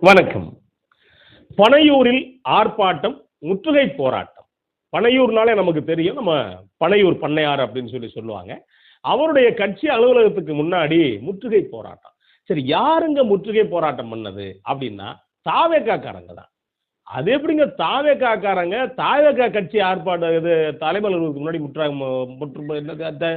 வணக்கம். பனையூரில் ஆர்ப்பாட்டம் முற்றுகை போராட்டம். பனையூர்னாலே நமக்கு தெரியும் நம்ம பனையூர் பண்ணையார் அப்படின்னு சொல்லி சொல்லுவாங்க. அவருடைய கட்சி அலுவலகத்துக்கு முன்னாடி முற்றுகை போராட்டம். சரி யாருங்க முற்றுகை போராட்டம் பண்ணது அப்படின்னா தாவேக்காக்காரங்க தான். அது எப்படிங்க தாவேக்காக்காரங்க தாவேக்கா கட்சி ஆர்ப்பாட்டம் இது தலைமை முன்னாடி முற்றா மு- முற்று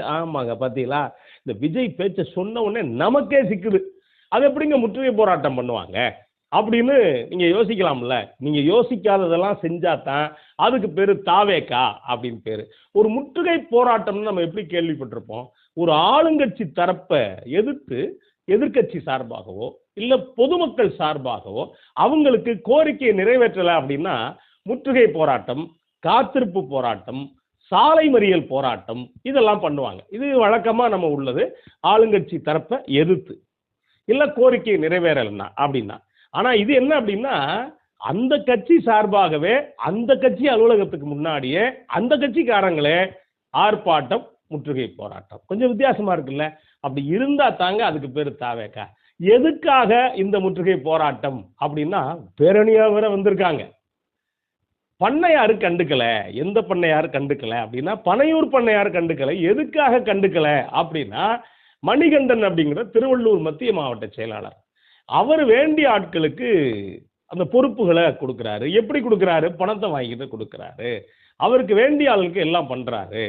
ஆமாங்க பார்த்தீங்களா இந்த விஜய் பேச்சை சொன்ன உடனே நமக்கே சிக்குது. அது எப்படிங்க முற்றுகை போராட்டம் பண்ணுவாங்க? அப்படின்னு நீங்கள் யோசிக்கலாம்ல. நீங்கள் யோசிக்காததெல்லாம் செஞ்சா தான் அதுக்கு பேர் தாவேக்கா அப்படின்னு பேர். ஒரு முற்றுகை போராட்டம்னு நம்ம எப்படி கேள்விப்பட்டிருப்போம்? ஒரு ஆளுங்கட்சி தரப்பை எதிர்த்து எதிர்க்கட்சி சார்பாகவோ இல்லை பொதுமக்கள் சார்பாகவோ அவங்களுக்கு கோரிக்கையை நிறைவேற்றலை அப்படின்னா முற்றுகை போராட்டம் காத்திருப்பு போராட்டம் சாலை மறியல் போராட்டம் இதெல்லாம் பண்ணுவாங்க. இது வழக்கமாக நம்ம உள்ளது ஆளுங்கட்சி தரப்பை எதிர்த்து. இல்லை கோரிக்கை நிறைவேறலைன்னா அப்படின்னா. ஆனா இது என்ன அப்படின்னா அந்த கட்சி சார்பாகவே அந்த கட்சி அலுவலகத்துக்கு முன்னாடியே அந்த கட்சிக்காரங்களே ஆர்ப்பாட்டம் முற்றுகை போராட்டம். கொஞ்சம் வித்தியாசமா இருக்குல்ல? அப்படி இருந்தா தாங்க அதுக்கு பேர் தாவேக்கா. எதுக்காக இந்த முற்றுகை போராட்டம் அப்படின்னா பேரணியா வேற வந்திருக்காங்க. பண்ணையாரு கண்டுக்கல. எந்த பண்ணையாரு கண்டுக்கல அப்படின்னா பனையூர் பண்ணையாரு கண்டுக்கல. எதுக்காக கண்டுக்கல அப்படின்னா மணிகண்டன் அப்படிங்கிற திருவள்ளூர் மத்திய மாவட்ட செயலாளர். அவர் வேண்டிய ஆட்களுக்கு அந்த பொறுப்புகளை கொடுக்குறாரு. எப்படி கொடுக்குறாரு? பணத்தை வாங்கிட்டு கொடுக்குறாரு. அவருக்கு வேண்டிய ஆளுக்கு எல்லாம் பண்ணுறாரு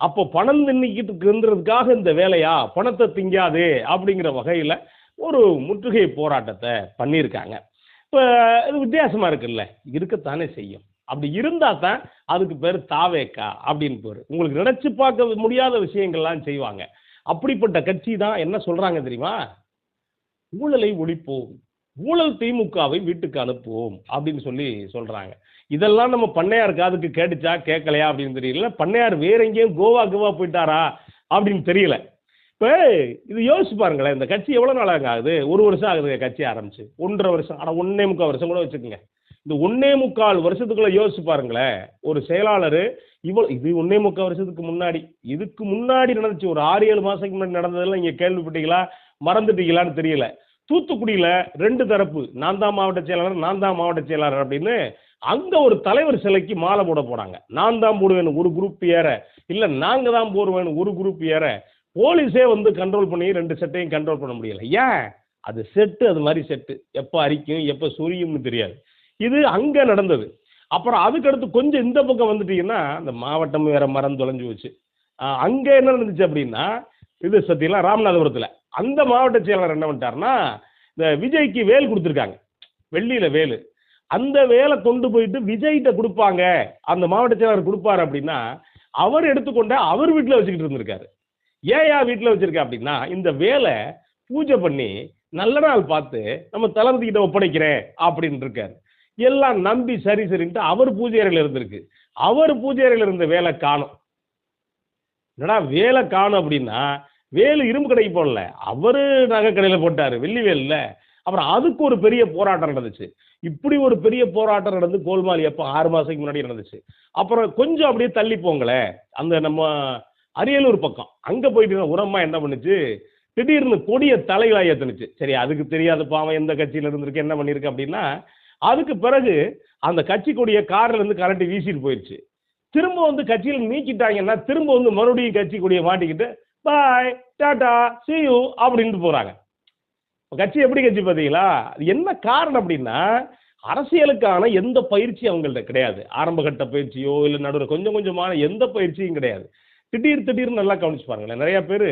அப்போ பணம் தின்னிக்கிட்டுன்றதுக்காக இந்த வேலையா? பணத்தை திங்காது அப்படிங்கிற வகையில் ஒரு முற்றுகை போராட்டத்தை பண்ணியிருக்காங்க. இப்போ இது வித்தியாசமா இருக்குல்ல? இருக்கத்தானே செய்யும். அப்படி இருந்தா தான் அதுக்கு பேர் தாவேக்கா அப்படின்னு பேர். உங்களுக்கு நினைச்சு பார்க்க முடியாத விஷயங்கள்லாம் செய்வாங்க. அப்படிப்பட்ட கட்சி தான் என்ன சொல்றாங்க தெரியுமா? ஊழலை ஒழிப்போம். ஊழல் திமுகவை வீட்டுக்கு அனுப்புவோம் அப்படின்னு சொல்லி சொல்றாங்க. இதெல்லாம் நம்ம பண்ணையார் காதுக்கு கேட்டுச்சா கேட்கலையா அப்படின்னு தெரியல. பண்ணையார் வேற எங்கேயும் கோவா கோவா போயிட்டாரா அப்படின்னு தெரியல. இப்போ இது யோசிச்சு பாருங்களேன் இந்த கட்சி எவ்வளோ நாளாங்க ஆகுது? ஒரு வருஷம் ஆகுது கட்சி ஆரம்பிச்சு. ஒன்றரை வருஷம் ஆனால் ஒன்னே முக்கால் வருஷம் கூட வச்சுக்கோங்க. இந்த ஒன்னே முக்கால் வருஷத்துக்குள்ள யோசிச்சு பாருங்களேன் ஒரு செயலாளர் இவ்வளோ இது ஒன்னே முக்கால் வருஷத்துக்கு முன்னாடி இதுக்கு முன்னாடி நடந்துச்சு. ஒரு ஆறு ஏழு மாதத்துக்கு முன்னாடி நடந்ததெல்லாம் இங்கே கேள்விப்பட்டீங்களா? மறந்துட்டீங்களான்னு தெரியல. தூத்துக்குடியில ரெண்டு தரப்பு நான் தான் மாவட்ட செயலாளர் நான் தான் மாவட்ட செயலாளர் அப்படின்னு அங்க ஒரு தலைவர் சிலைக்கு மாலை போட போறாங்க. நான் தான் போடுவேன் ஒரு குரூப் ஏற. இல்ல நாங்க தான் போடுவேன் ஒரு குரூப் ஏற. போலீஸே வந்து கண்ட்ரோல் பண்ணி ரெண்டு செட்டையும் கண்ட்ரோல் பண்ண முடியல. ஏன்? அது செட்டு அது மாதிரி செட்டு. எப்போ அரிக்கும் எப்போ சொரியும்னு தெரியாது. இது அங்க நடந்தது. அப்புறம் அதுக்கடுத்து கொஞ்சம் இந்த பக்கம் வந்துட்டீங்கன்னா இந்த மாவட்டம் வேற மரம் தொலைஞ்சு வச்சு அங்க என்ன நடந்துச்சு அப்படின்னா இது சத்தியெல்லாம் ராமநாதபுரத்துல அந்த மாவட்ட செயலாளர் என்ன பண்ணிட்டாருன்னா இந்த விஜய்க்கு வேல் கொடுத்துருக்காங்க. வெள்ளியில வேலு. அந்த வேலை கொண்டு போயிட்டு விஜய்கிட்ட கொடுப்பாங்க. அந்த மாவட்ட செயலாளர் கொடுப்பாரு அப்படின்னா அவர் எடுத்துக்கொண்ட அவர் வீட்டில் வச்சுக்கிட்டு இருந்திருக்காரு. ஏயா வீட்டில் வச்சிருக்க அப்படின்னா இந்த வேலை பூஜை பண்ணி நல்ல நாள் பார்த்து நம்ம தளபதிக்கிட்ட ஒப்படைக்கிறேன் அப்படின்னு இருக்காரு. எல்லாம் நம்பி சரி சரின்ட்டு அவர் பூஜை அறையில் இருந்திருக்கு. அவர் பூஜை அறையில் இருந்த வேலை காணும். என்னடா வேலை காணும் அப்படின்னா வேலு இரும்பு கடைக்கு போடல அவர் நகை கடையில் போட்டார் வெள்ளி வேலில் அப்புறம் அதுக்கு ஒரு பெரிய போராட்டம் நடந்துச்சு. இப்படி ஒரு பெரிய போராட்டம் நடந்து கோல்மால் எப்போ ஆறு மாதத்துக்கு முன்னாடி நடந்துச்சு. அப்புறம் கொஞ்சம் அப்படியே தள்ளி போங்களேன். அந்த நம்ம அரியலூர் பக்கம். அங்கே போயிட்டு இருந்த உரம்மா என்ன பண்ணுச்சு? திடீர்னு கொடிய தலைவா ஏத்துனுச்சு. சரி அதுக்கு தெரியாத பாவம் எந்த கட்சியில் இருந்திருக்கு என்ன பண்ணியிருக்கு அப்படின்னா அதுக்கு பிறகு அந்த கட்சி கொடிய கார்லேருந்து கரண்ட்டு வீசிட்டு போயிடுச்சு திரும்ப வந்து கட்சியில் நீக்கிட்டாங்கன்னா திரும்ப வந்து மறுபடியும் கட்சி கொடியை மாட்டிக்கிட்டு பாய் டாடா சியூ அப்படின்ட்டு போறாங்க. கட்சி எப்படி கட்சி பார்த்தீங்களா? அது என்ன காரணம் அப்படின்னா அரசியலுக்கான எந்த பயிற்சி அவங்கள்ட்ட கிடையாது. ஆரம்ப கட்ட பயிற்சியோ இல்லை நடுவில் கொஞ்சம் கொஞ்சமான எந்த பயிற்சியும் கிடையாது. திடீர் திடீர்னு நல்லா கவனிச்சு பாருங்களேன். நிறைய பேர்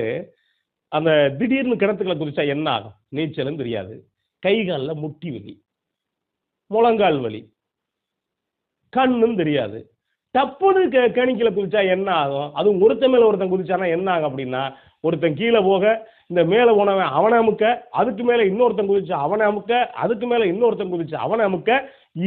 அந்த திடீர்னு கிணத்துக்களை குறிச்சா என்ன ஆகும்? நீச்சலும் தெரியாது. கை காலில் முட்டி வலி முழங்கால் வலி கண்ணும் தெரியாது. டப்புன்னு க கேணிக்கில் குதிச்சா என்ன ஆகும்? அதுவும் ஒருத்தன் மேலே ஒருத்தன் குதிச்சானா என்ன ஆகும் அப்படின்னா ஒருத்தன் கீழே போக இந்த மேலே போனவன் அவனை அமுக்க அதுக்கு மேலே இன்னொருத்தன் குதிச்சு அவனை அமுக்க அதுக்கு மேலே இன்னொருத்தன் குதிச்சு அவனை அமுக்க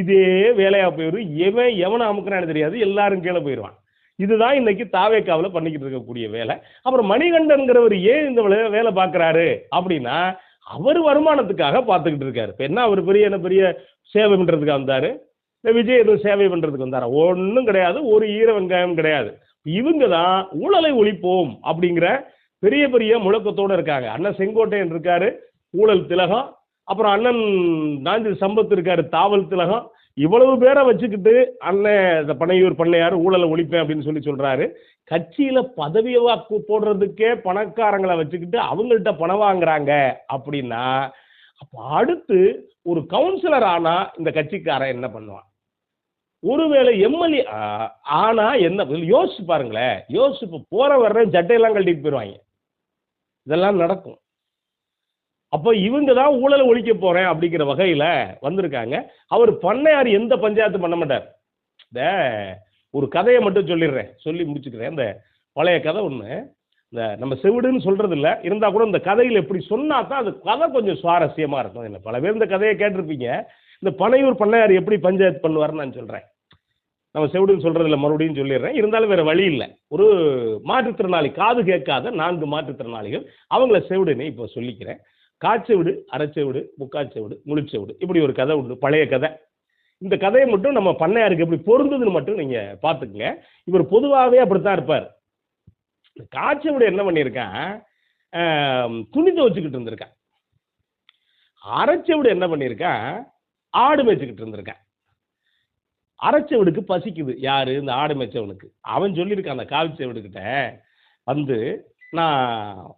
இதே வேலையாக போயிடும் எவன் எவனை அமுக்குறான்னு தெரியாது எல்லாரும் கீழே போயிடுவான் இதுதான் இன்னைக்கு தாவேக்காவில் பண்ணிக்கிட்டு இருக்கக்கூடிய வேலை. அப்புறம் மணிகண்டன்கிறவர் ஏன் இந்த வேலை வேலை பார்க்குறாரு அப்படின்னா அவர் வருமானத்துக்காக பார்த்துக்கிட்டு இருக்காரு. இப்போ என்ன அவர் பெரிய என்ன பெரிய சேவை பண்ணுறதுக்காக வந்தார்? இந்த விஜய் எதுவும் சேவை பண்ணுறதுக்கு வந்தாரா? ஒன்றும் கிடையாது. ஒரு ஈர வெங்காயம் கிடையாது. இவங்க தான் ஊழலை ஒழிப்போம் அப்படிங்கிற பெரிய பெரிய முழக்கத்தோடு இருக்காங்க. அண்ணன் செங்கோட்டையன் இருக்காரு ஊழல் திலகம். அப்புறம் அண்ணன் நாஞ்சி சம்பத் இருக்காரு தாவல் திலகம். இவ்வளவு பேரை வச்சுக்கிட்டு அண்ணன் இந்த பனையூர் பண்ணையார் ஊழலை ஒழிப்பேன் அப்படின்னு சொல்லி சொல்றாரு. கட்சியில பதவியை வாக்கு போடுறதுக்கே பணக்காரங்களை வச்சுக்கிட்டு அவங்கள்ட்ட பணம் வாங்குறாங்க அப்படின்னா அப்போ அடுத்து ஒரு கவுன்சிலர் ஆனா இந்த கட்சிக்காரன் என்ன பண்ணுவான்? ஒருவேளை எம்எல்ஏ ஆனா என்ன யோசிச்சு பாருங்களேன். யோசிச்சு இப்போ போற வர்ற ஜட்டையெல்லாம் கழட்டிட்டு போயிடுவாங்க இதெல்லாம் நடக்கும். அப்போ இவங்க தான் ஊழலை ஒழிக்க போறேன் அப்படிங்கிற வகையில வந்திருக்காங்க. அவர் பண்ணையார் எந்த பஞ்சாயத்து பண்ண மாட்டார். இந்த ஒரு கதையை மட்டும் சொல்லிடுறேன். சொல்லி முடிச்சுக்கிறேன். இந்த பழைய கதை ஒன்று இந்த நம்ம செவிடுன்னு சொல்றது இல்லை. இருந்தால் கூட இந்த கதையில் எப்படி சொன்னா தான் அது கதை கொஞ்சம் சுவாரஸ்யமா இருக்கும். இல்லை பல பேர் இந்த கதையை கேட்டிருப்பீங்க. இந்த பனையூர் பண்ணையார் எப்படி பஞ்சாயத்து பண்ணுவார்னு நான் சொல்றேன். நம்ம செவிடுன்னு சொல்றது இல்லை மறுபடியும் சொல்லிடுறேன். இருந்தாலும் வேற வழி இல்லை. ஒரு மாற்றுத்திறனாளி காது கேட்காத நான்கு மாற்றுத்திறனாளிகள் அவங்கள செவிடுன்னு இப்போ சொல்லிக்கிறேன். காய்ச்செவிடு அரைச்செவிடு முக்காச்செவிடு முழுச்செவிடு இப்படி ஒரு கதை உண்டு பழைய கதை. இந்த கதையை மட்டும் நம்ம பண்ணையாருக்கு எப்படி பொருந்ததுன்னு மட்டும் நீங்க பார்த்துக்குங்க. இவர் பொதுவாகவே அப்படித்தான் இருப்பார். இந்த காய்ச்செவிடு என்ன பண்ணியிருக்கான்? துணி துவச்சிக்கிட்டு இருந்திருக்கான். அரைச்செவிடு என்ன பண்ணியிருக்கான்? ஆடு மேய்ச்சிக்கிட்டு இருந்திருக்கான். அரைச்சவனுக்கு பசிக்குது. யாரு? இந்த ஆடு மேய்ச்சவனுக்கு. அவன் சொல்லியிருக்கான் அந்த காவிச்செவிடுக்கிட்ட வந்து நான்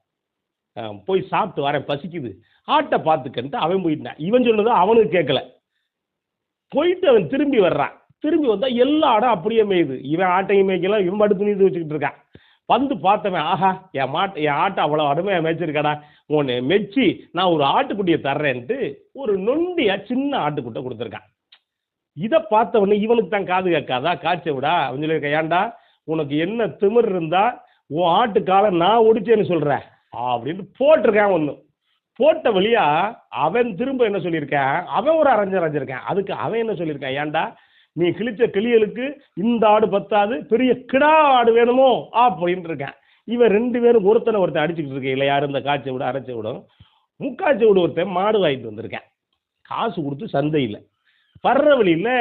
போய் சாப்பிட்டு வரேன் பசிக்குது. ஆட்டை பார்த்துக்கன்ட்டு அவன் போயிட்டான். இவன் சொன்னது அவனுக்கு கேட்கல. போயிட்டு அவன் திரும்பி வர்றான். திரும்பி வந்தா எல்லா ஆடும் அப்படியே மேயுது. இவன் ஆட்டையும் மேய்க்கலாம் இவன் மடுத்து துணி வச்சுக்கிட்டு இருக்கான். வந்து பார்த்தவன் ஆஹா என் மாட்டை என் ஆட்டை அவ்வளோ அருமையாக மேய்ச்சிருக்கடா. உன்னை மெச்சி நான் ஒரு ஆட்டுக்குட்டியை தர்றேன்ட்டு ஒரு நொண்டியா சின்ன ஆட்டுக்குட்டை கொடுத்துருக்கான். இதை பார்த்த உடனே இவனுக்கு தான் காது கேட்காதா? காய்ச்ச விடா? அவன் சொல்லியிருக்க ஏன்டா? உனக்கு என்ன திமிர் இருந்தா உன் ஆட்டு காலை நான் ஒடிச்சேன்னு சொல்கிறேன் அப்படின்னு போட்டிருக்கான் ஒன்று போட்ட வழியா அவன் திரும்ப என்ன சொல்லியிருக்கான்? அவன் ஒரு அரைஞ்சு அரைஞ்சிருக்கான் அதுக்கு அவன் என்ன சொல்லியிருக்கான்? ஏன்டா? நீ கிழிச்ச கிளியலுக்கு இந்த ஆடு பத்தாது பெரிய கிடா ஆடு வேணுமோ? அப்படின்னு இருக்கான் இவன் ரெண்டு பேரும் ஒருத்தனை ஒருத்தன் அடிச்சுக்கிட்டு இருக்கேன் இல்லை யாரும் இந்த காய்ச்சி விட அரைச்ச விடும் முக்காய்ச்சி விட ஒருத்தன் மாடு வாங்கிட்டு வந்திருக்கேன். காசு கொடுத்து சந்தையில். வர்ற வழியில்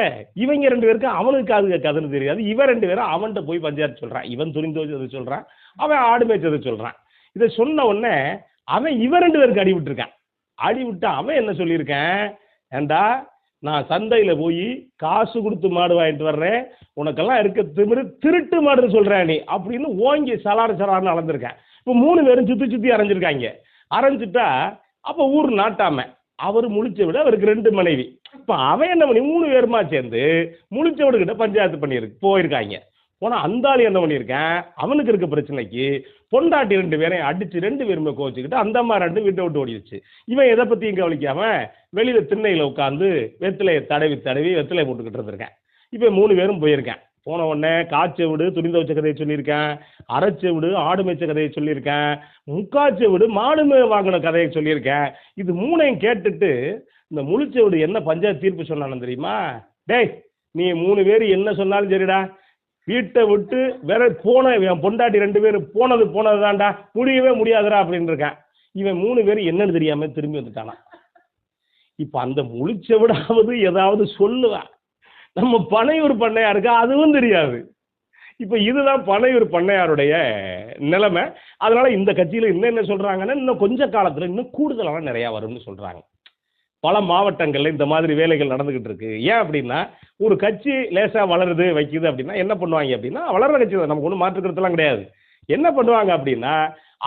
இவங்க ரெண்டு பேருக்கு அவனுக்கு காது கேட்காதுன்னு தெரியாது. இவன் ரெண்டு பேரும் அவன்கிட்ட போய் பஞ்சாயத்து சொல்கிறான் இவன் துணிந்து வச்சதை சொல்கிறான் அவன் ஆடு மேய்ச்சதை சொல்கிறான் இதை சொன்ன உடனே அவன் இவன் ரெண்டு பேருக்கு அடி விட்டுருக்கான். அடி விட்டு அவன் என்ன சொல்லியிருக்கேன்? ஏண்டா நான் சந்தையில் போய் காசு கொடுத்து மாடு வாங்கிட்டு வர்றேன். உனக்கெல்லாம் இருக்க திமிரு திருட்டு மாடுன்னு சொல்கிறேன் நீ அப்படின்னு ஓங்கி சலார் சலார்னு அளந்திருக்கேன். இப்போ மூணு பேரும் சுற்றி சுற்றி அரைஞ்சிருக்காங்க. அரைஞ்சிட்டா அப்போ ஊர் நாட்டாம. அவர் முழிச்ச விட அவருக்கு ரெண்டு மனைவி. இப்போ அவன் என்ன பண்ணி மூணு பேருமா சேர்ந்து முழிச்சவடு கிட்ட பஞ்சாயத்து பண்ணியிருக்கு போயிருக்காங்க. போனால் அந்தாளி என்ன பண்ணியிருக்கேன் அவனுக்கு இருக்க பிரச்சனைக்கு பொண்டாட்டி ரெண்டு பேரையும் அடிச்சு ரெண்டு பேருமே கோச்சிக்கிட்டு அந்த அம்மா ரெண்டு வீட்டை விட்டு ஓடிடுச்சு இவன் எதை பற்றியும் கவனிக்காம வெளியில திண்ணையில் உட்காந்து வெத்திலையை தடவி தடவி வெத்திலை போட்டுக்கிட்டு இருந்திருக்கேன். இப்போ மூணு பேரும் போயிருக்கேன். போன உடனே காய்ச்ச விடு துணிந்த வச்ச கதையை சொல்லியிருக்கேன். அரைச்ச விடு ஆடு மேய்ச்ச கதையை சொல்லியிருக்கேன். முக்காய்ச்ச விடு மாடு வாங்கின கதையை சொல்லியிருக்கேன். இது மூணையும் கேட்டுட்டு இந்த முழிச்ச என்ன பஞ்சாயத்து தீர்ப்பு சொன்னானு தெரியுமா? டேய் நீ மூணு பேர் என்ன சொன்னாலும் சரிடா. வீட்டை விட்டு வேற போன என் பொண்டாட்டி ரெண்டு பேர் போனது போனது தான்டா முடியவே முடியாதுடா அப்படின்னு இருக்கான். இவன் மூணு பேர் என்னன்னு தெரியாம திரும்பி வந்துட்டானா. இப்போ அந்த முழிச்ச விடாவது ஏதாவது சொல்லுவேன் நம்ம பனையூர் பண்ணையாருக்கு அதுவும் தெரியாது. இப்போ இதுதான் பனையூர் பண்ணையாருடைய நிலைமை. அதனால இந்த கட்சியில் இன்னும் என்ன சொல்றாங்கன்னா இன்னும் கொஞ்ச காலத்தில் இன்னும் கூடுதலான நிறையா வரும்னு சொல்றாங்க. பல மாவட்டங்களில் இந்த மாதிரி வேலைகள் நடந்துகிட்டு இருக்கு. ஏன் அப்படின்னா ஒரு கட்சி லேசாக வளருது வைக்குது அப்படின்னா என்ன பண்ணுவாங்க அப்படின்னா வளர்ற கட்சி தான். நமக்கு ஒன்றும் மாற்றுக்கிறதுலாம் கிடையாது. என்ன பண்ணுவாங்க அப்படின்னா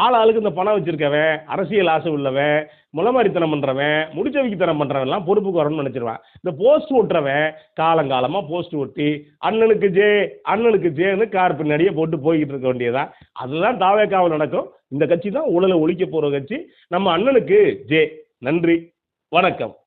ஆள் ஆளுக்கு இந்த பணம் வச்சிருக்கவன் அரசியல் ஆசை உள்ளவன் முளமாரித்தனம் பண்ணுறவன் முடிச்சவிக்கித்தனம் பண்ணுறவன்லாம் பொறுப்புக்கு வரணும்னு நினச்சிருவான். இந்த போஸ்ட் ஒட்டுறவன் காலங்காலமாக போஸ்ட் ஒட்டி அண்ணனுக்கு ஜே அண்ணனுக்கு ஜேன்னு கார் பின்னாடியே போட்டு போய்கிட்டு இருக்க வேண்டியதான் அதுதான் தாவேக்காவில் நடக்கும். இந்த கட்சி தான் உடலை ஒழிக்க போகிற கட்சி. நம்ம அண்ணனுக்கு ஜே. நன்றி. வணக்கம்